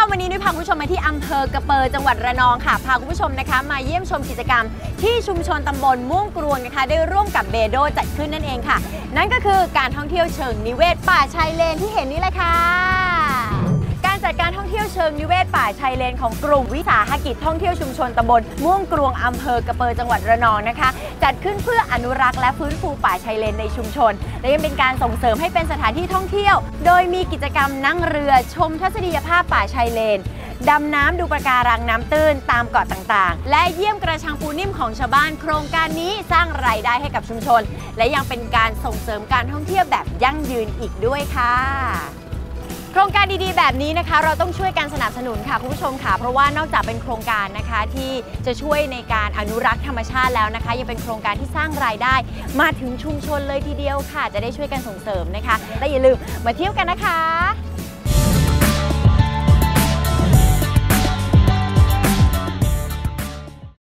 วันนี้นุ้ยพาคุณผู้ชมมาที่อำเภอกระเปอจังหวัดระนองค่ะ พาคุณผู้ชมนะคะ มาเยี่ยมชมกิจกรรม ที่ชุมชนตำบลม่วงกรวงนะคะ ได้ร่วมกับเบโดจัดขึ้นนั่นเองค่ะ นั่นก็คือการท่องเที่ยวเชิงนิเวศป่าชายเลนที่เห็นนี่แหละค่ะ ชิงนิเวศป่าชายเลนของกลุ่มวิสาหกิจท่องเที่ยวชุมชนตำบลม่วงกรวงอำเภอกระเปอจังหวัดระนองนะคะ จัดขึ้นเพื่ออนุรักษ์และฟื้นฟูป่าชายเลนในชุมชน และยังเป็นการส่งเสริมให้เป็นสถานที่ท่องเที่ยว โดยมีกิจกรรมนั่งเรือชมทัศนียภาพป่าชายเลนดำน้ำดูปะการังน้ำตื้นตามเกาะต่างๆ และเยี่ยมกระชังปูนิ่มของชาวบ้าน โครงการนี้สร้างรายได้ให้กับชุมชน และยังเป็นการส่งเสริมการท่องเที่ยวแบบยั่งยืนอีกด้วยค่ะ ครงการดีๆ แบบนี้นะคะ เราต้องช่วยกันสนับสนุนค่ะคุณผู้ชมค่ะ เพราะว่านอกจากเป็นโครงการนะคะที่จะช่วยในการอนุรักษ์ธรรมชาติแล้วนะคะ ยังเป็นโครงการที่สร้างรายได้ มาถึงชุมชนเลยทีเดียวค่ะ จะได้ช่วยกันส่งเสริมนะคะและอย่าลืมมาเที่ยวกันนะคะ